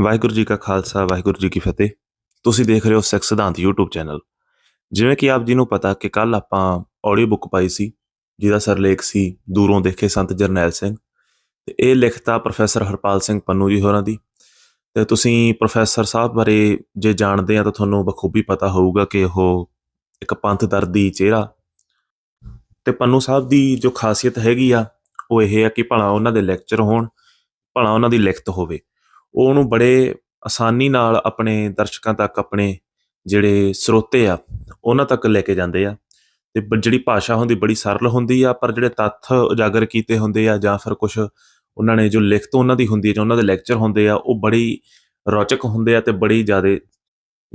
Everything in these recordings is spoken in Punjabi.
ਵਾਹਿਗੁਰੂ ਜੀ ਕਾ ਖਾਲਸਾ, ਵਾਹਿਗੁਰੂ ਜੀ ਕੀ ਫਤਿਹ। ਤੁਸੀਂ ਦੇਖ ਰਹੇ ਹੋ ਸਿੱਖ ਸਿਧਾਂਤ YouTube ਚੈਨਲ। ਜਿਵੇਂ ਕਿ ਆਪ ਜੀ ਨੂੰ ਪਤਾ ਕਿ ਕੱਲ ਆਪਾਂ ਆਡੀਓ ਬੁੱਕ ਪਾਈ ਸੀ, ਜਿਹਦਾ ਸਰਲੇਖ ਸੀ ਦੂਰੋਂ ਦੇਖੇ ਸੰਤ ਜਰਨੈਲ ਸਿੰਘ ਤੇ ਇਹ ਲਿਖਤਾ ਪ੍ਰੋਫੈਸਰ ਹਰਪਾਲ ਸਿੰਘ ਪੰਨੂ ਜੀ ਹੋਰਾਂ ਦੀ। ਤੇ ਤੁਸੀਂ ਪ੍ਰੋਫੈਸਰ ਸਾਹਿਬ ਬਾਰੇ ਜੇ ਜਾਣਦੇ ਆ ਤਾਂ ਤੁਹਾਨੂੰ ਬਖੂਬੀ ਪਤਾ ਹੋਊਗਾ ਕਿ ਉਹ ਇੱਕ ਪੰਥ ਦਰਦੀ ਚਿਹਰਾ ਤੇ ਪੰਨੂ ਸਾਹਿਬ ਦੀ ਜੋ ਖਾਸੀਅਤ ਹੈਗੀ ਆ, ਉਹ ਇਹ ਆ ਕਿ ਭਲਾ ਉਹਨਾਂ ਦੇ ਲੈਕਚਰ ਹੋਣ, ਭਲਾ ਉਹਨਾਂ ਦੀ ਲਿਖਤ ਹੋਵੇ। ਉਹ ਉਹਨੂੰ ਬੜੇ ਆਸਾਨੀ ਨਾਲ ਆਪਣੇ ਦਰਸ਼ਕਾਂ ਤੱਕ ਆਪਣੇ ਜਿਹੜੇ ਸਰੋਤੇ ਆ, ਉਹਨਾਂ ਤੱਕ ਲੈ ਕੇ ਜਾਂਦੇ ਆ। ਤੇ ਜਿਹੜੀ ਭਾਸ਼ਾ ਹੁੰਦੀ ਬੜੀ ਸਰਲ ਹੁੰਦੀ ਆ, ਪਰ ਜਿਹੜੇ ਤੱਥ ਉਜਾਗਰ ਕੀਤੇ ਹੁੰਦੇ ਆ ਜਾਂ ਫਿਰ ਕੁਝ ਉਹਨਾਂ ਨੇ ਜੋ ਲਿਖਤ ਉਹਨਾਂ ਦੀ ਹੁੰਦੀ ਹੈ ਜਾਂ ਉਹਨਾਂ ਦੇ ਲੈਕਚਰ ਹੁੰਦੇ ਆ, ਉਹ ਬੜੀ ਰੌਚਕ ਹੁੰਦੇ ਆ ਤੇ ਬੜੀ ਜ਼ਿਆਦਾ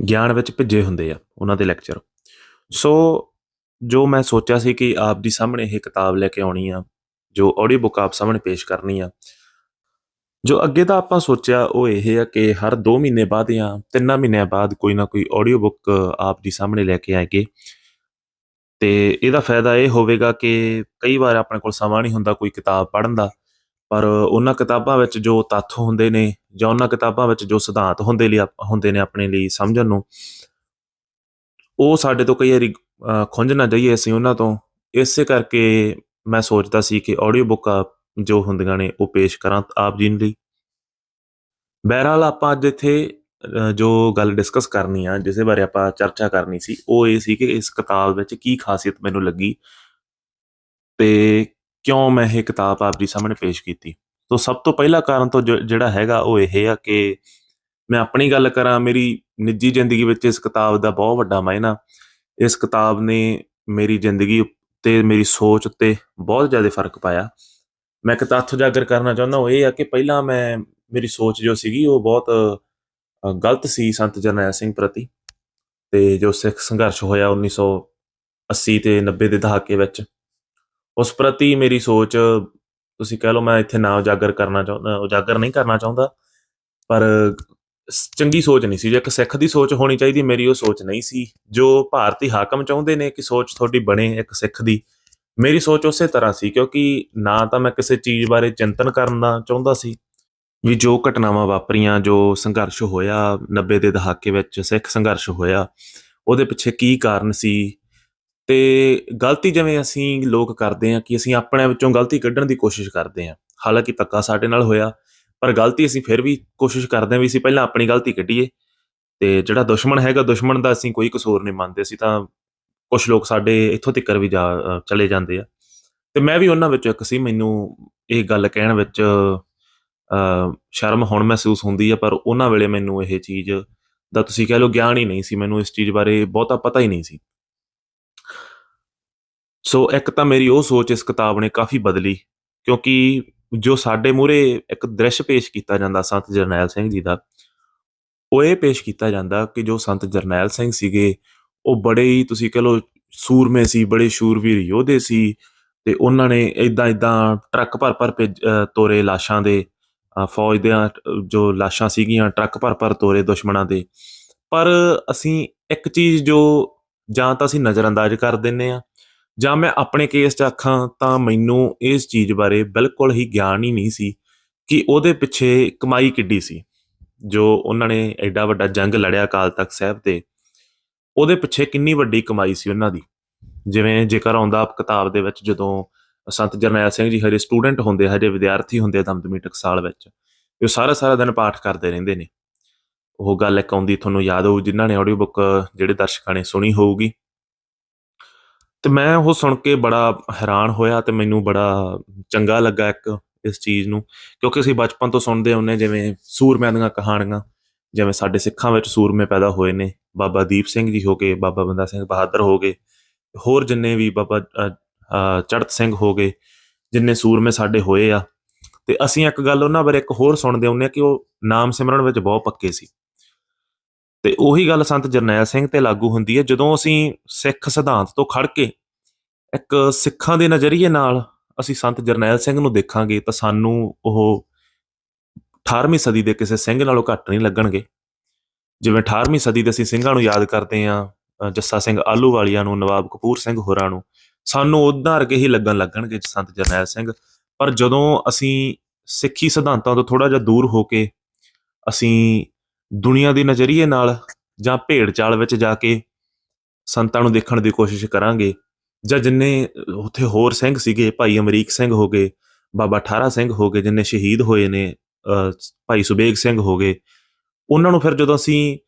ਗਿਆਨ ਵਿੱਚ ਭਿੱਜੇ ਹੁੰਦੇ ਆ ਉਹਨਾਂ ਦੇ ਲੈਕਚਰ। ਸੋ ਜੋ ਮੈਂ ਸੋਚਿਆ ਸੀ ਕਿ ਆਪ ਜੀ ਸਾਹਮਣੇ ਇਹ ਕਿਤਾਬ ਲੈ ਕੇ ਆਉਣੀ ਆ, ਜੋ ਆਡੀਓ ਬੁੱਕ ਆਪ ਸਾਹਮਣੇ ਪੇਸ਼ ਕਰਨੀ ਆ ਜੋ ਅੱਗੇ ਤਾਂ ਆਪਾਂ ਸੋਚਿਆ ਉਹ ਇਹ ਆ ਕਿ ਹਰ 2 ਮਹੀਨੇ ਬਾਅਦ ਜਾਂ 3 ਮਹੀਨਿਆਂ ਬਾਅਦ ਕੋਈ ਨਾ ਕੋਈ ਆਡੀਓ ਬੁੱਕ ਆਪ ਜੀ ਸਾਹਮਣੇ ਲੈ ਕੇ ਆਏਗੇ। ਤੇ ਇਹਦਾ ਫਾਇਦਾ ਇਹ ਹੋਵੇਗਾ ਕਿ ਕਈ ਵਾਰ ਆਪਣੇ ਕੋਲ ਸਮਾਂ ਨਹੀਂ ਹੁੰਦਾ ਕੋਈ ਕਿਤਾਬ ਪੜ੍ਹਨ ਦਾ ਪਰ ਉਹਨਾਂ ਕਿਤਾਬਾਂ ਵਿੱਚ ਜੋ ਤੱਥ ਹੁੰਦੇ ਨੇ ਜਾਂ ਉਹਨਾਂ ਕਿਤਾਬਾਂ ਵਿੱਚ ਜੋ ਸਿਧਾਂਤ ਹੁੰਦੇ ਲਈ ਆਪ- ਹੁੰਦੇ ਨੇ ਆਪਣੇ ਲਈ ਸਮਝਣ ਨੂੰ ਉਹ ਸਾਡੇ ਤੋਂ ਕਈ ਵਾਰੀ ਅ, ਖੁੰਝ ਨਾ ਜਾਈਏ ਅਸੀਂ ਉਹਨਾਂ ਤੋਂ। ਇਸੇ ਕਰਕੇ ਮੈਂ ਸੋਚਦਾ ਸੀ ਕਿ ਆਡੀਓ ਬੁੱਕ ਜੋ ਹੁੰਦੀਆਂ ਨੇ ਉਹ ਪੇਸ਼ ਕਰਾਂ ਆਪ ਜੀ ਲਈ। ਬਹਿਰਾਲ ਆਪਾਂ ਅੱਜ ਇੱਥੇ ਅ, ਜੋ ਗੱਲ ਡਿਸਕਸ ਕਰਨੀ ਆ ਜਿਸ ਬਾਰੇ ਆਪਾਂ ਚਰਚਾ ਕਰਨੀ ਸੀ ਉਹ ਇਹ ਸੀ ਕਿ ਇਸ ਕਿਤਾਬ ਵਿੱਚ ਕੀ ਖਾਸੀਅਤ ਮੈਨੂੰ ਲੱਗੀ ਤੇ ਕਿਉਂ ਮੈਂ ਇਹ ਕਿਤਾਬ ਆਪ ਜੀ ਸਾਹਮਣੇ ਪੇਸ਼ ਕੀਤੀ। ਤੋਂ ਸਭ ਤੋਂ ਪਹਿਲਾ ਕਾਰਨ ਤੋਂ ਜੋ- ਜਿਹੜਾ ਹੈਗਾ ਉਹ ਇਹ ਆ ਕਿ ਮੈਂ ਆਪਣੀ ਗੱਲ ਕਰਾਂ ਮੇਰੀ ਨਿੱਜੀ ਜ਼ਿੰਦਗੀ ਵਿੱਚ ਇਸ ਕਿਤਾਬ ਦਾ ਬਹੁਤ ਵੱਡਾ ਮਾਇਨਾ। ਇਸ ਕਿਤਾਬ ਨੇ ਮੇਰੀ ਜ਼ਿੰਦਗੀ ਤੇ ਮੇਰੀ ਸੋਚ ਉੱਤੇ ਬਹੁਤ ਜ਼ਿਆਦਾ ਫ਼ਰਕ ਪਾਇਆ। ਮੈਂ ਇੱਕ ਤੱਥ ਉਜਾਗਰ ਕਰਨਾ ਚਾਹੁੰਦਾ ਉਹ ਇਹ ਆ ਕਿ ਪਹਿਲਾਂ ਮੈਂ, ਮੇਰੀ ਸੋਚ ਜੋ ਸੀਗੀ, ਉਹ ਬਹੁਤ ਗਲਤ ਸੀ ਸੰਤ ਜਰਨੈਲ ਸਿੰਘ ਪ੍ਰਤੀ ਤੇ ਜੋ ਸਿੱਖ ਸੰਘਰਸ਼ ਹੋਇਆ 1980 ਤੇ 90 ਦੇ ਦਹਾਕੇ ਵਿੱਚ, ਉਸ ਪ੍ਰਤੀ ਮੇਰੀ ਸੋਚ, ਤੁਸੀਂ ਕਹਿ ਲਓ ਮੈਂ ਇੱਥੇ ਨਾ ਉਜਾਗਰ ਕਰਨਾ ਚਾਹੁੰਦਾ, ਉਜਾਗਰ ਨਹੀਂ ਕਰਨਾ ਚਾਹੁੰਦਾ, ਪਰ ਚੰਗੀ ਸੋਚ ਨਹੀਂ ਸੀ। ਜੇ ਇੱਕ ਸਿੱਖ ਦੀ ਸੋਚ ਹੋਣੀ ਚਾਹੀਦੀ, ਮੇਰੀ ਉਹ ਸੋਚ ਨਹੀਂ ਸੀ। ਜੋ ਭਾਰਤੀ ਹਾਕਮ ਚਾਹੁੰਦੇ ਨੇ ਕਿ ਸੋਚ ਤੁਹਾਡੀ ਬਣੇ ਇੱਕ ਸਿੱਖ ਦੀ ਮੇਰੀ ਸੋਚ ਉਸੇ ਤਰ੍ਹਾਂ ਸੀ, ਕਿਉਂਕਿ ਨਾ ਤਾਂ ਮੈਂ ਕਿਸੇ ਚੀਜ਼ ਬਾਰੇ ਚਿੰਤਨ ਕਰਨਾ ਚਾਹੁੰਦਾ ਸੀ। ਵੀ ਜੋ ਘਟਨਾਵਾਂ ਵਾਪਰੀਆਂ, ਜੋ ਸੰਘਰਸ਼ ਹੋਇਆ 90 ਦੇ ਦਹਾਕੇ ਵਿੱਚ ਸਿੱਖ ਸੰਘਰਸ਼ ਹੋਇਆ, ਉਹਦੇ ਪਿੱਛੇ ਕੀ ਕਾਰਨ ਸੀ? ਤੇ ਗਲਤੀ ਜਿਵੇਂ ਅਸੀਂ ਲੋਕ ਕਰਦੇ ਆ ਕਿ ਅਸੀਂ ਆਪਣੇ ਵਿੱਚੋਂ ਗਲਤੀ ਕੱਢਣ ਦੀ ਕੋਸ਼ਿਸ਼ ਕਰਦੇ ਆ ਹਾਲਾਂਕਿ ਧੱਕਾ ਸਾਡੇ ਨਾਲ ਹੋਇਆ, ਪਰ ਗਲਤੀ ਅਸੀਂ ਫਿਰ ਵੀ ਕੋਸ਼ਿਸ਼ ਕਰਦੇ ਆ ਵੀ ਅਸੀਂ ਪਹਿਲਾਂ ਆਪਣੀ ਗਲਤੀ ਕੱਢੀਏ। ਤੇ ਜਿਹੜਾ ਦੁਸ਼ਮਣ ਹੈਗਾ, ਦੁਸ਼ਮਣ ਦਾ ਅਸੀਂ ਕੋਈ ਕਸੂਰ ਨਹੀਂ ਮੰਨਦੇ, ਅਸੀਂ ਤਾਂ ਕੁਝ ਲੋਕ ਸਾਡੇ ਇੱਥੋਂ ਤੱਕ ਵੀ ਜਾ ਚਲੇ ਜਾਂਦੇ ਆ। ਤੇ ਮੈਂ ਵੀ ਉਹਨਾਂ ਵਿੱਚੋਂ ਇੱਕ ਸੀ ਮੈਨੂੰ ਇਹ ਗੱਲ ਕਹਿਣ ਵਿੱਚ ਅ, ਸ਼ਰਮ ਹੁਣ ਮਹਿਸੂਸ ਹੁੰਦੀ ਆ ਪਰ ਉਹਨਾਂ ਵੇਲੇ ਮੈਨੂੰ ਇਹ ਚੀਜ਼ ਦਾ ਤੁਸੀਂ ਕਹਿ ਲਓ ਗਿਆਨ ਹੀ ਨਹੀਂ ਸੀ ਮੈਨੂੰ ਇਸ ਚੀਜ਼ ਬਾਰੇ ਬਹੁਤਾ ਪਤਾ ਹੀ ਨਹੀਂ ਸੀ। ਸੋ ਇੱਕ ਤਾਂ ਮੇਰੀ ਉਹ ਸੋਚ ਇਸ ਕਿਤਾਬ ਨੇ ਕਾਫੀ ਬਦਲੀ ਕਿਉਂਕਿ ਜੋ ਸਾਡੇ ਮੂਹਰੇ ਇੱਕ ਦ੍ਰਿਸ਼ ਪੇਸ਼ ਕੀਤਾ ਜਾਂਦਾ ਸੰਤ ਜਰਨੈਲ ਸਿੰਘ ਜੀ ਦਾ ਉਹ ਇਹ ਪੇਸ਼ ਕੀਤਾ ਜਾਂਦਾ ਕਿ ਜੋ ਸੰਤ ਜਰਨੈਲ ਸਿੰਘ ਸੀਗੇ ਉਹ ਬੜੇ ਹੀ ਤੁਸੀਂ ਕਹ ਲਓ ਸੂਰਮੇ ਸੀ, ਬੜੇ ਸ਼ੂਰਵੀਰ ਯੋਧੇ ਸੀ ਤੇ ਉਹਨਾਂ ਨੇ ਇਦਾਂ ਇਦਾਂ ਟਰੱਕ ਭਰ ਭਰ ਭੇਜ- ਤੋਰੇ ਲਾਸ਼ਾਂ ਦੇ ਫੌਜ ਦੇ ਜੋ ਲਾਸ਼ਾਂ ਸੀਗੀਆਂ ਟਰੱਕ ਭਰ ਭਰ ਤੋਰੇ ਦੁਸ਼ਮਣਾਂ ਦੇ। ਪਰ ਅਸੀਂ ਇੱਕ ਚੀਜ਼ ਜੋ ਜਾਂ ਤਾਂ ਅਸੀਂ ਨਜ਼ਰਅੰਦਾਜ਼ ਕਰ ਦਿੰਨੇ ਆ ਜਾਂ ਮੈਂ ਆਪਣੇ ਕੇਸ 'ਚ ਆਖਾਂ ਤਾਂ ਮੈਨੂੰ ਇਸ ਚੀਜ਼ ਬਾਰੇ ਬਿਲਕੁਲ ਹੀ ਗਿਆਨ ਹੀ ਨਹੀਂ ਸੀ ਕਿ ਉਹਦੇ ਪਿੱਛੇ ਕਮਾਈ ਕਿੱਡੀ ਸੀ। ਜੋ ਉਹਨਾਂ ਨੇ ਐਡਾ ਵੱਡਾ ਜੰਗ ਲੜਿਆ ਅਕਾਲ ਤਖਤ ਸਾਹਿਬ ਤੇ ਉਹਦੇ ਪਿੱਛੇ ਕਿੰਨੀ ਵੱਡੀ ਕਮਾਈ ਸੀ ਉਹਨਾਂ ਦੀ। ਜਿਵੇਂ ਜੇਕਰ ਆਉਂਦਾ ਕਿਤਾਬ ਦੇ ਵਿੱਚ ਜਦੋਂ ਸੰਤ ਜਰਨੈਲ ਸਿੰਘ ਜੀ ਹਜੇ ਸਟੂਡੈਂਟ ਹੁੰਦੇ, ਹਜੇ ਵਿਦਿਆਰਥੀ ਹੁੰਦੇ ਦਮਦਮੀ ਟਕਸਾਲ ਵਿੱਚ ਉਹ ਸਾਰਾ ਸਾਰਾ ਦਿਨ ਪਾਠ ਕਰਦੇ ਰਹਿੰਦੇ ਨੇ। ਉਹ ਗੱਲ ਇੱਕ ਆਉਂਦੀ ਤੁਹਾਨੂੰ ਯਾਦ ਹੋਊ, ਜਿਨ੍ਹਾਂ ਨੇ ਆਡੀਓ ਬੁੱਕ ਜਿਹੜੇ ਦਰਸ਼ਕਾਂ ਨੇ ਸੁਣੀ ਹੋਊਗੀ। ਤੇ ਮੈਂ ਉਹ ਸੁਣ ਕੇ ਬੜਾ ਹੈਰਾਨ ਹੋਇਆ ਤੇ ਮੈਨੂੰ ਬੜਾ ਚੰਗਾ ਲੱਗਾ ਇੱਕ, ਇਸ ਚੀਜ਼ ਨੂੰ, ਕਿਉਂਕਿ ਅਸੀਂ ਬਚਪਨ ਤੋਂ ਸੁਣਦੇ ਆਉਂਦੇ ਜਿਵੇਂ ਸੂਰਮਿਆਂ ਦੀਆਂ ਕਹਾਣੀਆਂ। ਜਿਵੇਂ ਸਾਡੇ ਸਿੱਖਾਂ ਵਿੱਚ ਸੂਰਮੇ ਪੈਦਾ ਹੋਏ ਨੇ, ਬਾਬਾ ਦੀਪ ਸਿੰਘ ਜੀ ਹੋ ਗਏ, ਬਾਬਾ ਬੰਦਾ ਸਿੰਘ ਬਹਾਦਰ ਹੋ ਗਏ, ਹੋਰ ਜਿੰਨੇ ਵੀ ਬਾਬਾ ਚੜਤ ਸਿੰਘ ਹੋ ਗਏ, ਜਿੰਨੇ ਸੂਰਮੇ ਸਾਡੇ ਹੋਏ ਆ, ਤੇ ਅਸੀਂ ਇੱਕ ਗੱਲ ਉਹਨਾਂ ਬਾਰੇ ਇੱਕ ਹੋਰ ਸੁਣਦੇ ਆਉਂਦੇ ਆ ਕਿ ਉਹ ਨਾਮ ਸਿਮਰਨ ਵਿੱਚ ਬਹੁਤ ਪੱਕੇ ਸੀ। ਤੇ ਉਹੀ ਗੱਲ ਸੰਤ ਜਰਨੈਲ ਸਿੰਘ ਤੇ ਲਾਗੂ ਹੁੰਦੀ ਹੈ, ਜਦੋਂ ਅਸੀਂ ਸਿੱਖ ਸਿਧਾਂਤ ਤੋਂ ਖੜ ਕੇ ਇੱਕ ਸਿੱਖਾਂ ਦੇ ਨਜ਼ਰੀਏ ਨਾਲ ਅਸੀਂ ਸੰਤ ਜਰਨੈਲ ਸਿੰਘ ਨੂੰ ਦੇਖਾਂਗੇ ਤਾਂ ਸਾਨੂੰ ਉਹ 18ਵੀਂ ਸਦੀ ਦੇ ਕਿਸੇ ਸਿੰਘ ਨਾਲੋਂ ਘੱਟ ਨਹੀਂ ਲੱਗਣਗੇ। ਜਿਵੇਂ 18ਵੀਂ ਸਦੀ ਦੇ ਅਸੀਂ ਸਿੰਘਾਂ ਨੂੰ ਯਾਦ ਕਰਦੇ ਆ ਜੱਸਾ ਸਿੰਘ ਆਲੂ ਵਾਲੀਆਂ ਨੂੰ, ਨਵਾਬ ਕਪੂਰ ਸਿੰਘ ਹੋਰਾਂ ਨੂੰ, ਸਾਨੂੰ ਉਦਾਂ ਵਰਗੇ ਹੀ ਲੱਗਣ ਲੱਗਣਗੇ ਸੰਤ ਜਰਨੈਲ ਸਿੰਘ। ਪਰ ਜਦੋਂ ਅਸੀਂ ਸਿੱਖੀ ਸਿਧਾਂਤਾਂ ਤੋਂ ਥੋੜਾ ਜਿਹਾ ਦੂਰ ਹੋ ਕੇ ਅਸੀਂ ਦੁਨੀਆ ਦੇ ਨਜ਼ਰੀਏ ਨਾਲ ਜਾਂ ਭੇਡ ਚਾਲ ਵਿੱਚ ਜਾ ਕੇ ਸੰਤਾਂ ਨੂੰ ਦੇਖਣ ਦੀ ਕੋਸ਼ਿਸ਼ ਕਰਾਂਗੇ, ਜਾਂ ਜਿੰਨੇ ਉੱਥੇ ਹੋਰ ਸਿੰਘ ਸੀਗੇ, ਭਾਈ ਅਮਰੀਕ ਸਿੰਘ ਹੋ ਗਏ, ਬਾਬਾ ਠਾਰਾ ਸਿੰਘ ਹੋ ਗਏ, ਜਿੰਨੇ ਸ਼ਹੀਦ ਹੋਏ ਨੇ ਭਾਈ ਸੁਬੇਗ ਸਿੰਘ ਹੋ ਗਏ। ਉਹਨਾਂ ਨੂੰ ਫਿਰ ਜਦੋਂ ਅਸੀਂ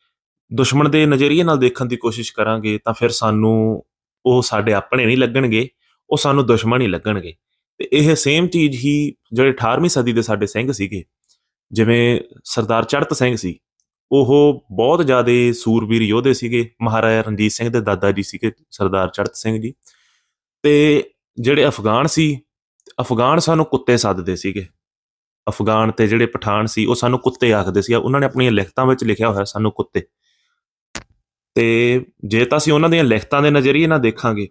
ਦੁਸ਼ਮਣ ਦੇ ਨਜ਼ਰੀਏ ਨਾਲ ਦੇਖਣ ਦੀ ਕੋਸ਼ਿਸ਼ ਕਰਾਂਗੇ, ਤਾਂ ਫਿਰ ਸਾਨੂੰ ਉਹ ਸਾਡੇ ਆਪਣੇ ਨਹੀਂ ਲੱਗਣਗੇ, ਉਹ ਸਾਨੂੰ ਦੁਸ਼ਮਣ ਹੀ ਲੱਗਣਗੇ। ਤੇ ਇਹ ਸੇਮ ਚੀਜ਼ ਹੀ ਜਿਹੜੇ 18ਵੀਂ ਸਦੀ ਦੇ ਸਾਡੇ ਸਿੰਘ ਸੀਗੇ, ਜਿਵੇਂ ਸਰਦਾਰ ਚੜਤ ਸਿੰਘ ਸੀ, ਉਹ ਬਹੁਤ ਜ਼ਿਆਦਾ ਸੂਰਬੀਰ ਯੋਧੇ ਸੀਗੇ, ਮਹਾਰਾਜਾ ਰਣਜੀਤ ਸਿੰਘ ਦੇ ਦਾਦਾ ਜੀ ਸੀਗੇ, ਸਰਦਾਰ ਚੜਤ ਸਿੰਘ ਜੀ। ਤੇ ਜਿਹੜੇ ਅਫਗਾਨ ਸੀ, ਅਫਗਾਨ ਸਾਨੂੰ ਕੁੱਤੇ ਸੱਦਦੇ ਸੀਗੇ। ਅਫਗਾਨ ਤੇ ਜਿਹੜੇ ਪਠਾਨ ਸੀ, ਉਹ ਸਾਨੂੰ ਕੁੱਤੇ ਆਖਦੇ ਸੀ, ਉਹਨਾਂ ਨੇ ਆਪਣੀਆਂ ਲਿਖਤਾਂ ਵਿੱਚ ਲਿਖਿਆ ਹੋਇਆ ਸਾਨੂੰ ਕੁੱਤੇ। ਤੇ ਜੇ ਤਾਂ ਅਸੀਂ ਉਹਨਾਂ ਦੀਆਂ ਲਿਖਤਾਂ ਦੇ ਨਜ਼ਰੀਏ ਨਾਲ ਦੇਖਾਂਗੇ,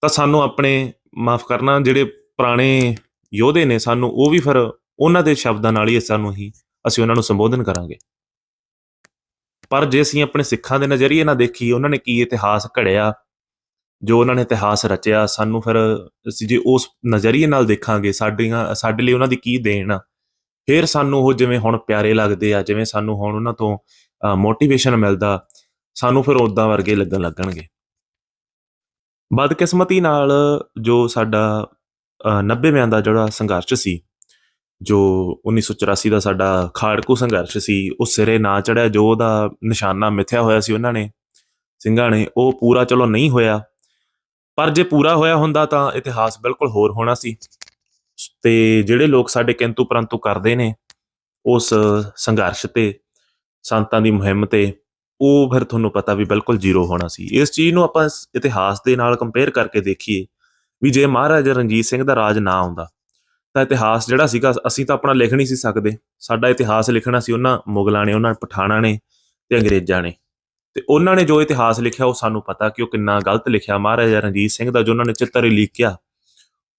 ਤਾਂ ਸਾਨੂੰ ਆਪਣੇ, ਮਾਫ ਕਰਨਾ, ਜਿਹੜੇ ਪੁਰਾਣੇ ਯੋਧੇ ਨੇ ਸਾਨੂੰ, ਉਹ ਵੀ ਫਿਰ ਉਹਨਾਂ ਦੇ ਸ਼ਬਦਾਂ ਨਾਲ ਹੀ ਸਾਨੂੰ ਹੀ ਅਸੀਂ ਉਹਨਾਂ ਨੂੰ ਸੰਬੋਧਨ ਕਰਾਂਗੇ। ਪਰ ਜੇ ਅਸੀਂ ਆਪਣੇ ਸਿੱਖਾਂ ਦੇ ਨਜ਼ਰੀਏ ਨਾਲ ਦੇਖੀਏ, ਉਹਨਾਂ ਨੇ ਕੀ ਇਤਿਹਾਸ ਘੜਿਆ ਜੋ ਉਹਨਾਂ ਨੇ ਇਤਿਹਾਸ ਰਚਿਆ, ਸਾਨੂੰ ਫਿਰ ਅਸੀਂ ਜੇ ਉਸ ਨਜ਼ਰੀਏ ਨਾਲ ਦੇਖਾਂਗੇ, ਸਾਡੀਆਂ, ਸਾਡੇ ਲਈ ਉਹਨਾਂ ਦੀ ਕੀ ਦੇਣ ਆ। ਫਿਰ ਸਾਨੂੰ ਉਹ ਜਿਵੇਂ ਹੁਣ ਪਿਆਰੇ ਲੱਗਦੇ ਆ, ਜਿਵੇਂ ਸਾਨੂੰ ਹੁਣ ਉਹਨਾਂ ਤੋਂ ਮੋਟੀਵੇਸ਼ਨ ਮਿਲਦਾ, ਸਾਨੂੰ ਫਿਰ ਉਦਾਂ ਵਰਗੇ ਲੱਗਣ ਲੱਗਣਗੇ। ਬਦਕਿਸਮਤੀ ਨਾਲ ਜੋ ਸਾਡਾ 90ਵਿਆਂ ਦਾ ਜਿਹੜਾ ਸੰਘਰਸ਼ ਸੀ, ਜੋ 1984 ਦਾ ਸਾਡਾ ਖਾੜਕੂ ਸੰਘਰਸ਼ ਸੀ, ਉਹ ਸਿਰੇ ਨਾ ਚੜਿਆ, ਜੋ ਉਹਦਾ ਨਿਸ਼ਾਨਾ ਮਿਥਿਆ ਹੋਇਆ ਸੀ ਉਹਨਾਂ ਨੇ, ਸਿੰਘਾਂ ਨੇ, ਉਹ ਪੂਰਾ ਚਲੋ ਨਹੀਂ ਹੋਇਆ। ਪਰ ਜੇ ਪੂਰਾ ਹੋਇਆ ਹੁੰਦਾ ਤਾਂ ਇਤਿਹਾਸ ਬਿਲਕੁਲ ਹੋਰ ਹੋਣਾ ਸੀ। ਤੇ ਜਿਹੜੇ ਲੋਕ ਸਾਡੇ ਕਿੰਤੂ ਪਰੰਤੂ ਕਰਦੇ ਨੇ, ਉਸ ਸੰਘਰਸ਼ ਤੇ, ਸੰਤਾਂ ਦੀ ਮੁਹਿੰਮ ਤੇ, ਉਹ ਫਿਰ ਤੁਹਾਨੂੰ ਪਤਾ ਵੀ ਬਿਲਕੁਲ ਜ਼ੀਰੋ ਹੋਣਾ ਸੀ। ਇਸ ਚੀਜ਼ ਨੂੰ ਆਪਾਂ ਇਤਿਹਾਸ ਦੇ ਨਾਲ ਕੰਪੇਅਰ ਕਰਕੇ ਦੇਖੀਏ ਵੀ ਜੇ ਮਹਾਰਾਜਾ ਰਣਜੀਤ ਸਿੰਘ ਦਾ ਰਾਜ ਨਾ ਆਉਂਦਾ, ਤਾਂ ਇਤਿਹਾਸ ਜਿਹੜਾ ਸੀਗਾ, ਅਸੀਂ ਤਾਂ ਆਪਣਾ ਲਿਖ ਨਹੀਂ ਸੀ ਸਕਦੇ। ਸਾਡਾ ਇਤਿਹਾਸ ਲਿਖਣਾ ਸੀ ਉਹਨਾਂ ਮੁਗਲਾਂ ਨੇ, ਉਹਨਾਂ ਪਠਾਣਾਂ ਨੇ ਤੇ ਅੰਗਰੇਜ਼ਾਂ ਨੇ। ਤੇ ਉਹਨਾਂ ਨੇ ਜੋ ਇਤਿਹਾਸ ਲਿਖਿਆ ਉਹ ਸਾਨੂੰ ਪਤਾ ਕਿ ਉਹ ਕਿੰਨਾ ਗਲਤ ਲਿਖਿਆ। ਮਹਾਰਾਜਾ ਰਣਜੀਤ ਸਿੰਘ ਦਾ ਜੋ ਉਹਨਾਂ ਨੇ ਚਿੱਤਰ ਲਿਖਿਆ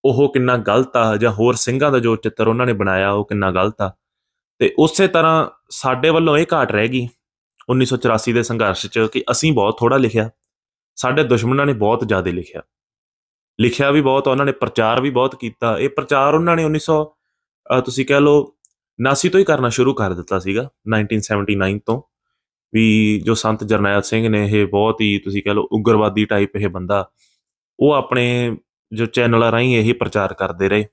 ਉਹ ਕਿੰਨਾ ਗਲਤ ਆ ਜਾਂ ਹੋਰ ਸਿੰਘਾਂ ਦਾ ਜੋ ਚਿੱਤਰ ਉਹਨਾਂ ਨੇ ਬਣਾਇਆ ਉਹ ਕਿੰਨਾ ਗਲਤ ਆ। ਤੇ ਉਸੇ ਤਰ੍ਹਾਂ ਸਾਡੇ ਵੱਲੋਂ ਇਹ ਘਾਟ ਰਹਿ ਗਈ 1984 ਦੇ ਸੰਘਰਸ਼ 'ਚ ਕਿ ਅਸੀਂ ਬਹੁਤ ਥੋੜਾ ਲਿਖਿਆ। ਸਾਡੇ ਦੁਸ਼ਮਣਾਂ ਨੇ ਬਹੁਤ ਜ਼ਿਆਦਾ ਲਿਖਿਆ। ਲਿਖਿਆ ਵੀ ਬਹੁਤ, ਉਹਨਾਂ ਨੇ ਪ੍ਰਚਾਰ ਵੀ ਬਹੁਤ ਕੀਤਾ। ਇਹ ਪ੍ਰਚਾਰ ਉਹਨਾਂ ਨੇ 1900 ਅਹ ਤੁਸੀਂ ਕਹਿ ਲਓ 79 ਤੋਂ ਹੀ ਕਰਨਾ ਸ਼ੁਰੂ ਕਰ ਦਿੱਤਾ ਸੀਗਾ 1979 ਤੋਂ। ਵੀ ਜੋ ਸੰਤ ਜਰਨੈਲ ਸਿੰਘ ਨੇ ਇਹ ਬਹੁਤ ਹੀ ਤੁਸੀਂ ਕਹਿ ਲਓ ਉਗਰਵਾਦੀ ਟਾਈਪ ਇਹ ਬੰਦਾ, ਉਹ ਆਪਣੇ ਜੋ ਚੈਨਲਾਂ ਰਾਹੀਂ ਇਹ ਪ੍ਰਚਾਰ ਕਰਦੇ ਰਹੇ।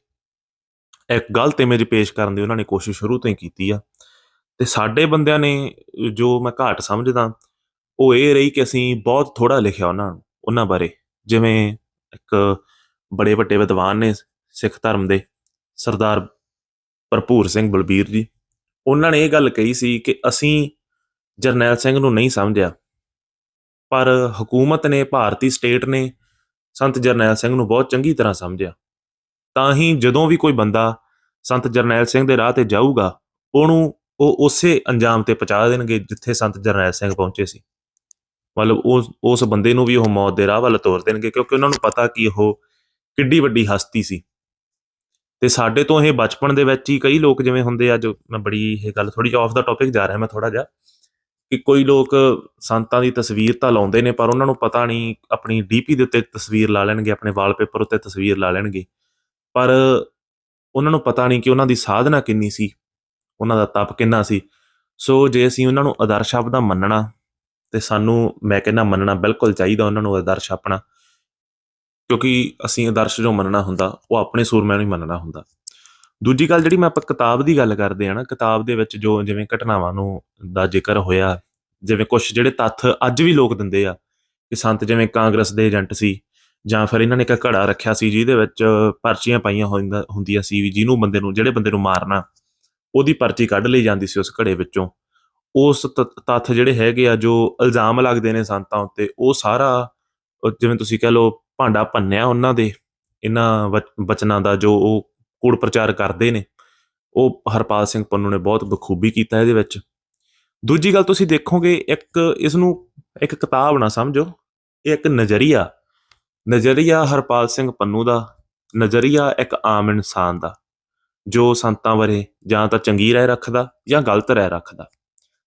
ਇੱਕ ਗਲਤ ਇਮੇਜ ਪੇਸ਼ ਕਰਨ ਦੀ ਉਹਨਾਂ ਨੇ ਕੋਸ਼ਿਸ਼ ਸ਼ੁਰੂ ਤੋਂ ਹੀ ਕੀਤੀ ਆ। ਤੇ ਸਾਡੇ ਬੰਦਿਆਂ ਨੇ ਜੋ ਮੈਂ ਘਾਟ ਸਮਝਦਾ, ਉਹ ਇਹ ਰਹੀ ਕਿ ਅਸੀਂ ਬਹੁਤ ਥੋੜਾ ਲਿਖਿਆ ਉਹਨਾਂ ਨੂੰ, ਉਹਨਾਂ ਬਾਰੇ। ਜਿਵੇਂ ਇੱਕ ਬੜੇ ਵੱਡੇ ਵਿਦਵਾਨ ਨੇ ਸਿੱਖ ਧਰਮ ਦੇ, ਸਰਦਾਰ ਭਰਪੂਰ ਸਿੰਘ ਬਲਬੀਰ ਜੀ। ਉਹਨਾਂ ਨੇ ਇਹ ਗੱਲ ਕਹੀ ਸੀ ਕਿ ਅਸੀਂ ਜਰਨੈਲ ਸਿੰਘ ਨੂੰ ਨਹੀਂ ਸਮਝਿਆ। ਪਰ ਹਕੂਮਤ ਨੇ, ਭਾਰਤੀ ਸਟੇਟ ਨੇ ਸੰਤ ਜਰਨੈਲ ਸਿੰਘ ਨੂੰ ਬਹੁਤ ਚੰਗੀ ਤਰ੍ਹਾਂ ਸਮਝਿਆ। ਤਾਂ ਹੀ ਜਦੋਂ ਵੀ ਕੋਈ ਬੰਦਾ ਸੰਤ ਜਰਨੈਲ ਸਿੰਘ ਦੇ ਰਾਹ ਤੇ ਜਾਊਗਾ, ਉਹਨੂੰ ਉਹ ਉਸੇ ਅੰਜਾਮ ਤੇ ਪਹੁੰਚਾ ਦੇਣਗੇ ਜਿੱਥੇ ਸੰਤ ਜਰਨੈਲ ਸਿੰਘ ਪਹੁੰਚੇ ਸੀ। ਮਤਲਬ ਉਸ ਉਸ ਬੰਦੇ ਨੂੰ ਵੀ ਉਹ ਮੌਤ ਦੇ ਰਾਹ ਵੱਲ ਤੋਰ ਦੇਣਗੇ, ਕਿਉਂਕਿ ਉਹਨਾਂ ਨੂੰ ਪਤਾ ਕਿ ਉਹ ਕਿੱਡੀ ਵੱਡੀ ਹਸਤੀ ਸੀ। ਤੇ ਸਾਡੇ ਤੋਂ ਇਹ ਬਚਪਨ ਦੇ ਵਿੱਚ ਹੀ ਕਈ ਲੋਕ ਜਿਵੇਂ ਹੁੰਦੇ ਆ, ਜੋ ਮੈਂ ਬੜੀ ਇਹ ਗੱਲ ਥੋੜੀ ਜਿਹੀ ਆਫ ਦਾ ਟੌਪਿਕ ਜਾ ਰਿਹਾ ਮੈਂ ਥੋੜਾ ਜਿਹਾ। ਕਿ ਕੋਈ ਲੋਕ ਸੰਤਾਂ ਦੀ ਤਸਵੀਰ ਤਾਂ ਲਾਉਂਦੇ ਨੇ, ਪਰ ਉਹਨਾਂ ਨੂੰ ਪਤਾ ਨਹੀਂ ਆਪਣੀ ਡੀਪੀ ਦੇ ਉੱਤੇ ਤਸਵੀਰ ਲਾ ਲੈਣਗੇ, ਆਪਣੇ ਵਾਲਪੇਪਰ ਉੱਤੇ ਤਸਵੀਰ ਲਾ ਲੈਣਗੇ। ਪਰ ਉਹਨਾਂ ਨੂੰ ਪਤਾ ਨਹੀਂ ਕਿ ਉਹਨਾਂ ਦੀ ਸਾਧਨਾ ਕਿੰਨੀ ਸੀ, ਉਹਨਾਂ ਦਾ ਤਪ ਕਿੰਨਾ ਸੀ। ਸੋ ਜੇ ਅਸੀਂ ਉਹਨਾਂ ਨੂੰ ਆਦਰਸ਼ ਆਪਦਾ ਮੰਨਣਾ, ਤੇ ਸਾਨੂੰ, ਮੈਂ ਕਹਿੰਦਾ ਮੰਨਣਾ ਬਿਲਕੁਲ ਚਾਹੀਦਾ ਉਹਨਾਂ ਨੂੰ ਆਦਰਸ਼ ਆਪਣਾ, ਕਿਉਂਕਿ ਅਸੀਂ ਆਦਰਸ਼ ਜੋ ਮੰਨਣਾ ਹੁੰਦਾ, ਉਹ ਆਪਣੇ ਸੂਰਮਿਆਂ ਨੂੰ ਹੀ ਮੰਨਣਾ ਹੁੰਦਾ। ਦੂਜੀ ਗੱਲ ਜਿਹੜੀ ਮੈਂ ਆਪਾਂ ਕਿਤਾਬ ਦੀ ਗੱਲ ਕਰਦੇ ਆ ਨਾ, ਕਿਤਾਬ ਦੇ ਵਿੱਚ ਜੋ ਜਿਵੇਂ ਘਟਨਾਵਾਂ ਨੂੰ ਦਾ ਜ਼ਿਕਰ ਹੋਇਆ, ਜਿਵੇਂ ਕੁਝ ਜਿਹੜੇ ਤੱਥ ਅੱਜ ਵੀ ਲੋਕ ਦਿੰਦੇ ਆ ਕਿ ਸੰਤ ਜਿਵੇਂ ਕਾਂਗਰਸ ਦੇ ਏਜੰਟ ਸੀ ਜਾਂ ਫਿਰ ਇਹਨਾਂ ਨੇ ਇੱਕ ਘੜਾ ਰੱਖਿਆ ਸੀ ਜਿਹਦੇ ਵਿੱਚ ਪਰਚੀਆਂ ਪਾਈਆਂ ਹੋਈਆਂ, ਹੁੰਦੀਆਂ ਸੀ ਵੀ ਜਿਹਨੂੰ ਬੰਦੇ ਨੂੰ, ਜਿਹੜੇ ਬੰਦੇ ਨੂੰ ਮਾਰਨਾ, ਉਹਦੀ ਪਰਚੀ ਕੱਢ ਲਈ ਜਾਂਦੀ ਸੀ ਉਸ ਘੜੇ ਵਿੱਚੋਂ। ਉਸ ਤ- ਤੱਥ ਜਿਹੜੇ ਹੈਗੇ ਆ ਜੋ ਇਲਜ਼ਾਮ ਲੱਗਦੇ ਨੇ ਸੰਤਾਂ ਉੱਤੇ, ਉਹ ਸਾਰਾ ਜਿਵੇਂ ਤੁਸੀਂ ਕਹਿ ਲਓ ਭਾਂਡਾ ਭੰਨਿਆ ਉਹਨਾਂ ਦੇ, ਇਹਨਾਂ ਵਚ- ਵਚਨਾਂ ਦਾ ਜੋ ਉਹ ਕੂੜ ਪ੍ਰਚਾਰ ਕਰਦੇ ਨੇ। ਉਹ ਹਰਪਾਲ ਸਿੰਘ ਪੰਨੂ ਨੇ ਬਹੁਤ ਬਖੂਬੀ ਕੀਤਾ ਇਹਦੇ ਵਿੱਚ। ਦੂਜੀ ਗੱਲ ਤੁਸੀਂ ਦੇਖੋਗੇ, ਇੱਕ ਇਸ ਨੂੰ ਇੱਕ ਕਿਤਾਬ ਨਾ ਸਮਝੋ, ਇਹ ਇੱਕ ਨਜ਼ਰੀਆ। ਨਜ਼ਰੀਆ ਹਰਪਾਲ ਸਿੰਘ ਪੰਨੂ ਦਾ, ਨਜ਼ਰੀਆ ਇੱਕ ਆਮ ਇਨਸਾਨ ਦਾ, ਜੋ ਸੰਤਾਂ ਬਾਰੇ ਜਾਂ ਤਾਂ ਚੰਗੀ ਰਾਏ ਰੱਖਦਾ ਜਾਂ ਗਲਤ ਰਾਏ ਰੱਖਦਾ।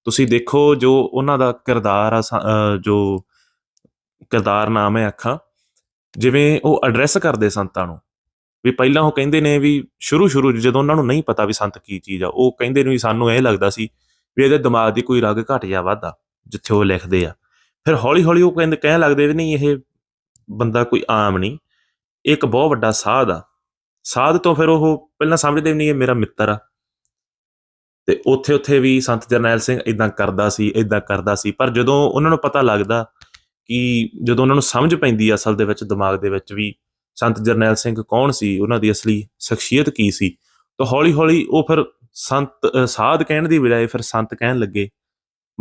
ਤੁਸੀਂ ਦੇਖੋ ਜੋ ਉਹਨਾਂ ਦਾ ਕਿਰਦਾਰ ਆ ਜੋ ਕਿਰਦਾਰ ਨਾਮ ਹੈ ਅੱਖਾਂ, ਜਿਵੇਂ ਉਹ ਐਡਰੈਸ ਕਰਦੇ ਸੰਤਾਂ ਨੂੰ। ਵੀ ਪਹਿਲਾਂ ਉਹ ਕਹਿੰਦੇ ਨੇ ਵੀ ਸ਼ੁਰੂ ਸ਼ੁਰੂ 'ਚ ਜਦੋਂ ਉਹਨਾਂ ਨੂੰ ਨਹੀਂ ਪਤਾ ਵੀ ਸੰਤ ਕੀ ਚੀਜ਼ ਆ, ਉਹ ਕਹਿੰਦੇ ਨੇ ਵੀ ਸਾਨੂੰ ਇਹ ਲੱਗਦਾ ਸੀ ਵੀ ਇਹਦੇ ਦਿਮਾਗ ਦੀ ਕੋਈ ਰਗ ਘਟ ਜਾ ਵਾਧਾ ਜਿੱਥੇ ਉਹ ਲਿਖਦੇ ਆ। ਫਿਰ ਹੌਲੀ ਹੌਲੀ ਉਹ ਕਹਿੰਦੇ, ਕਹਿਣ ਲੱਗਦੇ ਵੀ ਨਹੀਂ, ਇਹ ਬੰਦਾ ਕੋਈ ਆਮ ਨਹੀਂ ਇਹ ਇੱਕ ਬਹੁਤ ਵੱਡਾ ਸਾਧ ਆ। ਸਾਧ ਤੋਂ ਫਿਰ ਉਹ ਪਹਿਲਾਂ ਸਮਝਦੇ ਵੀ ਨਹੀਂ, ਇਹ ਮੇਰਾ ਮਿੱਤਰ ਆ। ਤੇ ਉੱਥੇ ਉੱਥੇ ਵੀ ਸੰਤ ਜਰਨੈਲ ਸਿੰਘ ਇਦਾਂ ਕਰਦਾ ਸੀ ਇਦਾਂ ਕਰਦਾ ਸੀ, ਪਰ ਜਦੋਂ ਉਹਨਾਂ ਨੂੰ ਪਤਾ ਲੱਗਦਾ ਕਿ ਜਦੋਂ ਉਹਨਾਂ ਨੂੰ ਸਮਝ ਪੈਂਦੀ ਅਸਲ ਦੇ ਵਿੱਚ, ਦਿਮਾਗ ਦੇ ਵਿੱਚ ਵੀ ਸੰਤ ਜਰਨੈਲ ਸਿੰਘ ਕੌਣ ਸੀ? ਉਹਨਾਂ ਦੀ ਅਸਲੀ ਸ਼ਖਸੀਅਤ ਕੀ ਸੀ? ਤਾਂ ਹੌਲੀ ਹੌਲੀ ਉਹ ਫਿਰ ਸੰਤ ਸਾਧ ਕਹਿਣ ਦੀ ਬਜਾਏ ਫਿਰ ਸੰਤ ਕਹਿਣ ਲੱਗੇ।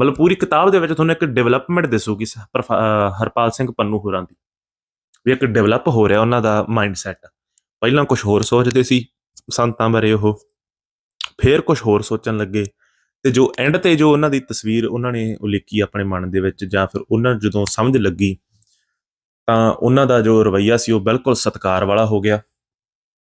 ਮਤਲਬ ਪੂਰੀ ਕਿਤਾਬ ਦੇ ਵਿੱਚ ਤੁਹਾਨੂੰ ਇੱਕ ਡਿਵੈਲਪਮੈਂਟ ਦਿਸੂਗੀ ਹਰਪਾਲ ਸਿੰਘ ਪੰਨੂ ਹੋਰਾਂ ਦੀ। ਵੀ ਇੱਕ ਡਿਵੈਲਪ ਹੋ ਰਿਹਾ ਉਹਨਾਂ ਦਾ ਮਾਈਂਡ ਸੈਟ ਪਹਿਲਾਂ ਕੁਝ ਹੋਰ ਸੋਚਦੇ ਸੀ ਸੰਤਾਂ ਬਾਰੇ ਉਹ। ਫੇਰ ਕੁਝ ਹੋਰ ਸੋਚਣ ਲੱਗੇ। ਤੇ ਜੋ ਐਂਡ ਤੇ ਜੋ ਉਹਨਾਂ ਦੀ ਤਸਵੀਰ ਉਹਨਾਂ ਨੇ ਉਲੀਕੀ ਆਪਣੇ ਮਨ ਦੇ ਵਿੱਚ ਜਾਂ ਫਿਰ ਉਹਨਾਂ ਨੂੰ ਜਦੋਂ ਸਮਝ ਲੱਗੀ ਤਾਂ ਉਹਨਾਂ ਦਾ ਜੋ ਰਵਈਆ ਸੀ ਉਹ ਬਿਲਕੁਲ ਸਤਕਾਰ ਵਾਲਾ ਹੋ ਗਿਆ।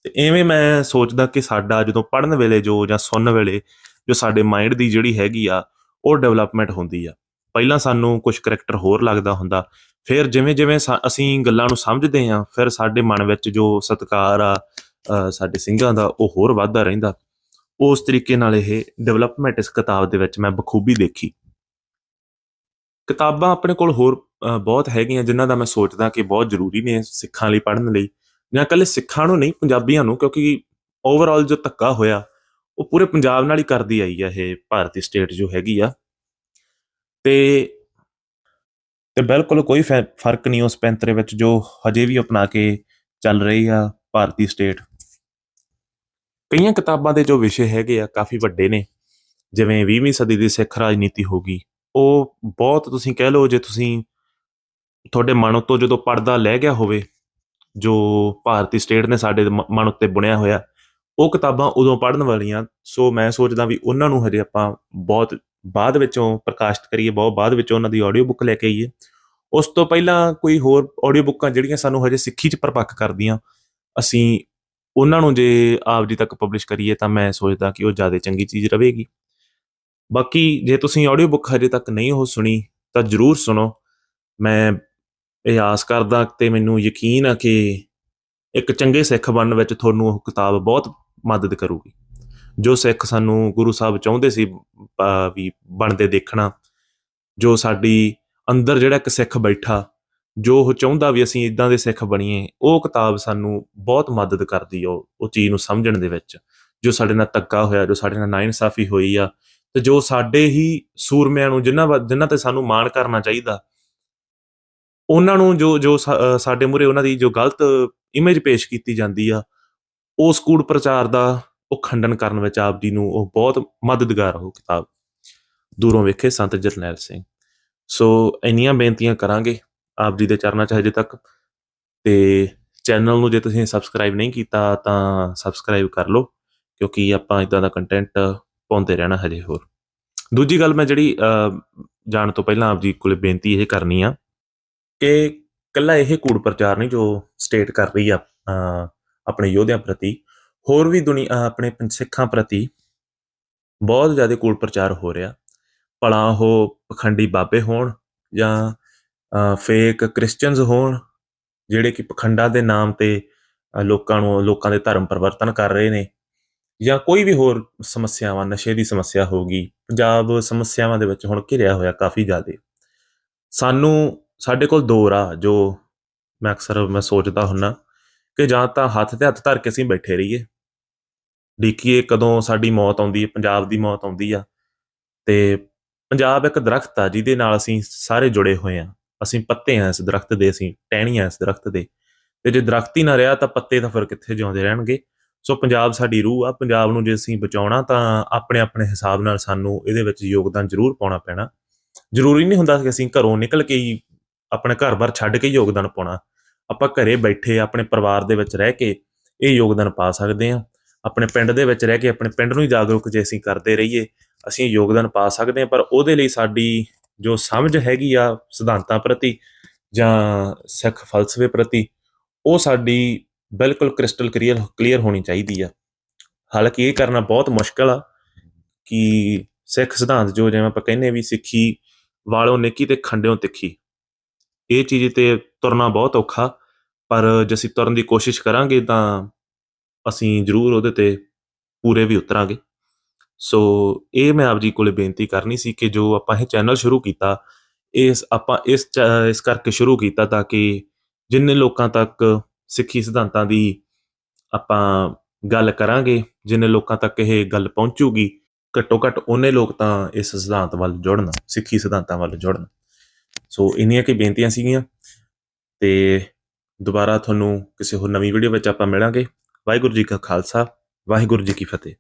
ਤੇ ਐਵੇਂ ਮੈਂ ਸੋਚਦਾ ਕਿ ਸਾਡਾ ਜਦੋਂ ਪੜਨ ਵੇਲੇ ਜੋ ਜਾਂ ਸੁਣਨ ਵੇਲੇ ਜੋ ਸਾਡੇ ਮਾਈਂਡ ਦੀ ਜਿਹੜੀ ਹੈਗੀ ਆ, ਉਹ ਡਿਵੈਲਪਮੈਂਟ ਹੁੰਦੀ ਆ। ਪਹਿਲਾਂ ਸਾਨੂੰ ਕੁਝ ਕਰੈਕਟਰ ਹੋਰ ਲੱਗਦਾ ਹੁੰਦਾ, ਫਿਰ ਜਿਵੇਂ ਜਿਵੇਂ ਸਾ- ਅਸੀਂ ਗੱਲਾਂ ਨੂੰ ਸਮਝਦੇ ਹਾਂ, ਫਿਰ ਸਾਡੇ ਮਨ ਵਿੱਚ ਜੋ ਸਤਕਾਰ ਆ ਸਾਡੇ ਸਿੰਘਾਂ ਦਾ ਉਹ ਹੋਰ ਵੱਧਦਾ ਰਹਿੰਦਾ। ਉਸ ਤਰੀਕੇ ਨਾਲ ਇਹ ਡਿਵੈਲਪਮੈਂਟ ਇਸ ਕਿਤਾਬ ਦੇ ਵਿੱਚ ਮੈਂ ਬਖੂਬੀ ਦੇਖੀ। ਕਿਤਾਬਾਂ ਆਪਣੇ ਕੋਲ ਹੋਰ ਅ, ਬਹੁਤ ਹੈਗੀਆਂ ਜਿਨ੍ਹਾਂ ਦਾ ਮੈਂ ਸੋਚਦਾ ਕਿ ਬਹੁਤ ਜ਼ਰੂਰੀ ਨੇ ਸਿੱਖਾਂ ਲਈ ਪੜ੍ਹਨ ਲਈ। ਜਾਂ ਇਕੱਲੇ ਸਿੱਖਾਂ ਨੂੰ ਨਹੀਂ ਪੰਜਾਬੀਆਂ ਨੂੰ ਕਿਉਂਕਿ ਓਵਰਆਲ ਜੋ ਧੱਕਾ ਹੋਇਆ ਉਹ ਪੂਰੇ ਪੰਜਾਬ ਨਾਲ ਹੀ ਕਰਦੀ ਆਈ ਆ ਇਹ ਭਾਰਤੀ ਸਟੇਟ ਜੋ ਹੈਗੀ ਆ। ਤੇ ਤੇ ਬਿਲਕੁਲ ਕੋਈ ਫੈ- ਫ਼ਰਕ ਨਹੀਂ ਉਸ ਪੈਂਤਰੇ ਵਿੱਚ ਜੋ ਹਜੇ ਵੀ ਅਪਣਾ ਕੇ ਚੱਲ ਰਹੀ ਆ ਭਾਰਤੀ ਸਟੇਟ ਕਈਆਂ ਕਿਤਾਬਾਂ ਦੇ ਜੋ ਵਿਸ਼ੇ ਹੈਗੇ ਆ ਕਾਫੀ ਵੱਡੇ ਨੇ। ਜਿਵੇਂ 20ਵੀਂ ਸਦੀ ਦੀ ਸਿੱਖ ਰਾਜਨੀਤੀ ਹੋ ਗਈ। ਉਹ ਬਹੁਤ ਤੁਸੀਂ ਕਹਿ ਲਓ ਜੇ ਤੁਸੀਂ ਤੁਹਾਡੇ ਮਨ ਉੱਤੋਂ ਜਦੋਂ ਪਰਦਾ ਲੈ ਗਿਆ ਹੋਵੇ, ਜੋ ਭਾਰਤੀ ਸਟੇਟ ਨੇ ਸਾਡੇ ਮਨ ਉੱਤੇ ਬੁਣਿਆ ਹੋਇਆ, ਉਹ ਕਿਤਾਬਾਂ ਉਦੋਂ ਪੜ੍ਹਨ ਵਾਲੀਆਂ, ਸੋ ਮੈਂ ਸੋਚਦਾ ਵੀ ਉਹਨਾਂ ਨੂੰ ਹਜੇ ਆਪਾਂ ਬਹੁਤ ਬਾਅਦ ਵਿੱਚੋਂ ਪ੍ਰਕਾਸ਼ਿਤ ਕਰੀਏ, ਬਹੁਤ ਬਾਅਦ ਵਿੱਚੋਂ ਉਹਨਾਂ ਦੀ ਆਡੀਓ ਬੁੱਕ ਲੈ ਕੇ ਆਈਏ। ਉਸ ਤੋਂ ਪਹਿਲਾਂ ਕੋਈ ਹੋਰ ਆਡੀਓ ਬੁੱਕਾਂ ਜਿਹੜੀਆਂ ਸਾਨੂੰ ਹਜੇ ਸਿੱਖੀ 'ਚ ਪਰਪੱਕ ਕਰਦੀਆਂ, ਅਸੀਂ ਉਹਨਾਂ ਨੂੰ ਜੇ ਆਪ ਜੀ ਤੱਕ ਪਬਲਿਸ਼ ਕਰੀਏ ਤਾਂ ਮੈਂ ਸੋਚਦਾ ਕਿ ਉਹ ਜ਼ਿਆਦਾ ਚੰਗੀ ਚੀਜ਼ ਰਹੇਗੀ। ਬਾਕੀ ਜੇ ਤੁਸੀਂ ਆਡੀਓ ਬੁੱਕ ਹਜੇ ਤੱਕ ਨਹੀਂ ਹੋ ਸੁਣੀ, ਤਾਂ ਜਰੂਰ ਸੁਣੋ। ਮੈਂ ਇਹ ਆਸ ਕਰਦਾ ਤੇ ਮੈਨੂੰ ਯਕੀਨ ਆ ਕਿ ਇੱਕ ਚੰਗੇ ਸਿੱਖ ਬਣਨ ਵਿੱਚ ਤੁਹਾਨੂੰ ਉਹ ਕਿਤਾਬ ਬਹੁਤ ਮਦਦ ਕਰੂਗੀ। ਜੋ ਸਿੱਖ ਸਾਨੂੰ ਗੁਰੂ ਸਾਹਿਬ ਚਾਹੁੰਦੇ ਸੀ ਵੀ ਬਣਦੇ ਦੇਖਣਾ, ਜੋ ਸਾਡੀ ਅੰਦਰ ਜਿਹੜਾ ਇੱਕ ਸਿੱਖ ਬੈਠਾ, ਜੋ ਉਹ ਚਾਹੁੰਦਾ ਵੀ ਅਸੀਂ ਇਦਾਂ ਦੇ ਸਿੱਖ ਬਣੀਏ, ਉਹ ਕਿਤਾਬ ਸਾਨੂੰ ਬਹੁਤ ਮਦਦ ਕਰਦੀ ਆ ਉਹ ਉਹ ਚੀਜ਼ ਨੂੰ ਸਮਝਣ ਦੇ ਵਿੱਚ। ਜੋ ਸਾਡੇ ਨਾਲ ਧੱਕਾ ਹੋਇਆ, ਜੋ ਸਾਡੇ ਨਾਲ ਨਾਇਨਸਾਫੀ ਹੋਈ ਆ, ਤੇ ਜੋ ਸਾਡੇ ਹੀ ਸੂਰਮਿਆਂ ਨੂੰ ਜਿਨ੍ਹਾਂ ਵੱਲ- ਜਿਨ੍ਹਾਂ ਤੇ ਸਾਨੂੰ ਮਾਣ ਕਰਨਾ ਚਾਹੀਦਾ ਉਹਨਾਂ ਨੂੰ ਜੋ ਜੋ ਸਾਡੇ ਮੂਹਰੇ ਉਹਨਾਂ ਦੀ ਜੋ ਗਲਤ ਇਮੇਜ ਪੇਸ਼ ਕੀਤੀ ਜਾਂਦੀ ਆ, ਉਸ ਕੂੜ ਪ੍ਰਚਾਰ ਦਾ ਉਹ ਖੰਡਨ ਕਰਨ ਵਿੱਚ ਆਪ ਜੀ ਨੂੰ ਉਹ ਬਹੁਤ ਮਦਦਗਾਰ ਉਹ ਕਿਤਾਬ। ਦੂਰੋਂ ਵੇਖੇ ਸੰਤ ਜਰਨੈਲ ਸਿੰਘ। ਸੋ ਇੰਨੀਆਂ ਬੇਨਤੀਆਂ ਕਰਾਂਗੇ ਆਪ ਜੀ ਦੇ ਚਰਨਾਂ 'ਚ ਹਜੇ ਤੱਕ। ਤੇ ਚੈਨਲ ਨੂੰ ਜੇ ਤੁਸੀਂ ਸਬਸਕ੍ਰਾਈਬ ਨਹੀਂ ਕੀਤਾ ਤਾਂ ਸਬਸਕ੍ਰਾਈਬ ਕਰ ਲਓ, ਕਿਉਂਕਿ ਆਪਾਂ ਇਦਾਂ ਦਾ ਕੰਟੈਂਟ ਪਾਉਂਦੇ ਰਹਿਣਾ ਹਜੇ ਹੋਰ। ਦੂਜੀ ਗੱਲ ਮੈਂ ਜਿਹੜੀ ਜਾਣ ਤੋਂ ਪਹਿਲਾਂ ਆਪ ਜੀ ਕੋਲੇ ਬੇਨਤੀ ਇਹ ਕਰਨੀ ਆ ਕਿ ਕੱਲਾ ਇਹ ਕੂੜ ਪ੍ਰਚਾਰ ਨਹੀਂ ਜੋ ਸਟੇਟ ਕਰ ਰਹੀ ਆ ਆਪਣੇ ਯੋਧਿਆਂ ਪ੍ਰਤੀ, ਹੋਰ ਵੀ ਦੁਨੀਆ ਆਪਣੇ ਪੰਜ ਸਿੱਖਾਂ ਪ੍ਰਤੀ ਬਹੁਤ ਜ਼ਿਆਦਾ ਕੂੜ ਪ੍ਰਚਾਰ ਹੋ ਰਿਹਾ। ਭਲਾ ਉਹ ਪਖੰਡੀ ਬਾਬੇ ਹੋਣ ਜਾਂ ਫੇਕ ਕ੍ਰਿਸਚੀਅਨਸ ਹੋਣ, ਜਿਹੜੇ ਕਿ ਪਖੰਡਾਂ ਦੇ ਨਾਮ ਤੇ ਲੋਕਾਂ ਨੂੰ, ਲੋਕਾਂ ਦੇ ਧਰਮ ਪਰਿਵਰਤਨ ਕਰ ਰਹੇ ਨੇ, ਜਾਂ ਕੋਈ ਵੀ ਹੋਰ ਸਮੱਸਿਆਵਾਂ, ਨਸ਼ੇ ਦੀ ਸਮੱਸਿਆ ਹੋਗੀ ਪੰਜਾਬ ਸਮੱਸਿਆਵਾਂ ਦੇ ਵਿੱਚ ਹੁਣ ਘਿਰਿਆ ਹੋਇਆ ਕਾਫੀ ਜ਼ਿਆਦਾ। ਸਾਨੂੰ ਸਾਡੇ ਕੋਲ ਦੋ ਰਾਹ ਜੋ ਮੈਂ ਅਕਸਰ ਮੈਂ ਸੋਚਦਾ ਹੁੰਨਾ ਕਿ ਜਾਂ ਤਾਂ ਹੱਥ ਤੇ ਹੱਥ ਧਰ ਕੇ ਅਸੀਂ ਬੈਠੇ ਰਹੀਏ। ਡੀਕੀਏ ਕਦੋਂ ਸਾਡੀ ਮੌਤ ਆਉਂਦੀ ਹੈ, ਪੰਜਾਬ ਦੀ ਮੌਤ ਆਉਂਦੀ ਆ। ਤੇ ਪੰਜਾਬ ਇੱਕ ਦਰਖਤ ਆ, ਜਿਹਦੇ ਨਾਲ ਅਸੀਂ ਸਾਰੇ ਜੁੜੇ ਹੋਏ ਆ। ਅਸੀਂ ਪੱਤੇ ਆ ਇਸ ਦਰਖਤ ਦੇ, ਅਸੀਂ ਟਹਿਣੀਆਂ ਇਸ ਦਰਖਤ ਦੇ। ਤੇ ਜੇ ਦਰਖਤ ਹੀ ਨਾ ਰਿਹਾ ਤਾਂ ਪੱਤੇ ਤਾਂ ਫਿਰ ਕਿੱਥੇ ਜਿਉਂਦੇ ਰਹਿਣਗੇ? ਸੋ ਪੰਜਾਬ ਸਾਡੀ ਰੂਹ ਆ, ਪੰਜਾਬ ਨੂੰ ਜੇ ਅਸੀਂ ਬਚਾਉਣਾ ਤਾਂ ਆਪਣੇ ਆਪਣੇ ਹਿਸਾਬ ਨਾਲ ਸਾਨੂੰ ਇਹਦੇ ਵਿੱਚ ਯੋਗਦਾਨ ਜ਼ਰੂਰ ਪਾਉਣਾ ਪੈਣਾ। ਜ਼ਰੂਰੀ ਨਹੀਂ ਹੁੰਦਾ ਕਿ ਅਸੀਂ ਘਰੋਂ ਨਿਕਲ ਕੇ ਹੀ ਆਪਣੇ ਘਰ-ਬਾਰ ਛੱਡ ਕੇ ਯੋਗਦਾਨ ਪਾਉਣਾ। ਆਪਾਂ ਘਰੇ ਬੈਠੇ ਆਪਣੇ ਪਰਿਵਾਰ ਦੇ ਵਿੱਚ ਰਹਿ ਕੇ ਇਹ ਯੋਗਦਾਨ ਪਾ ਸਕਦੇ ਹਾਂ। ਆਪਣੇ ਪਿੰਡ ਦੇ ਵਿੱਚ ਰਹਿ ਕੇ ਆਪਣੇ ਪਿੰਡ ਨੂੰ ਹੀ ਜਾਗਰੂਕ ਜੇ ਅਸੀਂ ਕਰਦੇ ਰਹੀਏ, ਅਸੀਂ ਯੋਗਦਾਨ ਪਾ ਸਕਦੇ ਹਾਂ, ਪਰ ਉਹਦੇ ਲਈ ਸਾਡੀ ਜੋ ਸਮਝ ਹੈਗੀ ਆ ਸਿਧਾਂਤਾਂ ਪ੍ਰਤੀ ਜਾਂ ਸਿੱਖ ਫਲਸਫੇ ਪ੍ਰਤੀ, ਉਹ ਸਾਡੀ ਬਿਲਕੁਲ ਕ੍ਰਿਸਟਲ ਕਲੀਅਰ ਕਲੀਅਰ ਹੋਣੀ ਚਾਹੀਦੀ ਆ। ਹਾਲਾਂਕਿ ਇਹ ਕਰਨਾ ਬਹੁਤ ਮੁਸ਼ਕਲ ਆ ਕਿ ਸਿੱਖ ਸਿਧਾਂਤ ਜੋ ਜਿਵੇਂ ਆਪਾਂ ਕਹਿੰਦੇ ਵੀ ਸਿੱਖੀ ਵਾਲੋਂ ਨਿੱਕੀ ਤੇ ਖੰਡਿਓਂ ਤਿੱਖੀ। ਇਹ ਚੀਜ਼ ਤੇ ਤੁਰਨਾ ਬਹੁਤ ਔਖਾ, ਪਰ ਜੇ ਅਸੀਂ ਤੁਰਨ ਦੀ ਕੋਸ਼ਿਸ਼ ਕਰਾਂਗੇ ਤਾਂ ਅਸੀਂ ਜ਼ਰੂਰ ਉਹਦੇ ਤੇ ਪੂਰੇ ਵੀ ਉਤਰਾਂਗੇ। ਸੋ ਇਹ ਮੈਂ ਆਪ ਜੀ ਕੋਲੇ ਬੇਨਤੀ ਕਰਨੀ ਸੀ ਕਿ ਜੋ ਆਪਾਂ ਇਹ ਚੈਨਲ ਸ਼ੁਰੂ ਕੀਤਾ, ਇਸ ਆਪਾਂ ਇਸ ਚ- ਇਸ ਕਰਕੇ ਸ਼ੁਰੂ ਕੀਤਾ ਤਾਂ ਕਿ ਜਿੰਨੇ ਲੋਕਾਂ ਤੱਕ ਸਿੱਖੀ ਸਿਧਾਂਤਾਂ ਦੀ ਆਪਾਂ ਗੱਲ ਕਰਾਂਗੇ, ਜਿੰਨੇ ਲੋਕਾਂ ਤੱਕ ਇਹ ਗੱਲ ਪਹੁੰਚੂਗੀ, ਘੱਟੋ ਘੱਟ ਉਹਨੇ ਲੋਕ ਤਾਂ ਇਸ ਸਿਧਾਂਤ ਵੱਲ ਜੁੜਨ, ਸਿੱਖੀ ਸਿਧਾਂਤਾਂ ਵੱਲ ਜੁੜਨ। ਸੋ ਇੰਨੀਆਂ ਕੀ ਬੇਨਤੀਆਂ ਸੀਗੀਆਂ ਤੇ ਦੁਬਾਰਾ ਤੁਹਾਨੂੰ ਕਿਸੇ ਹੋਰ ਨਵੀਂ ਵੀਡੀਓ ਵਿੱਚ ਆਪਾਂ ਮਿਲਾਂਗੇ। ਵਾਹਿਗੁਰੂ ਜੀ ਕਾ ਖਾਲਸਾ, ਵਾਹਿਗੁਰੂ ਜੀ ਕੀ ਫਤਿਹ।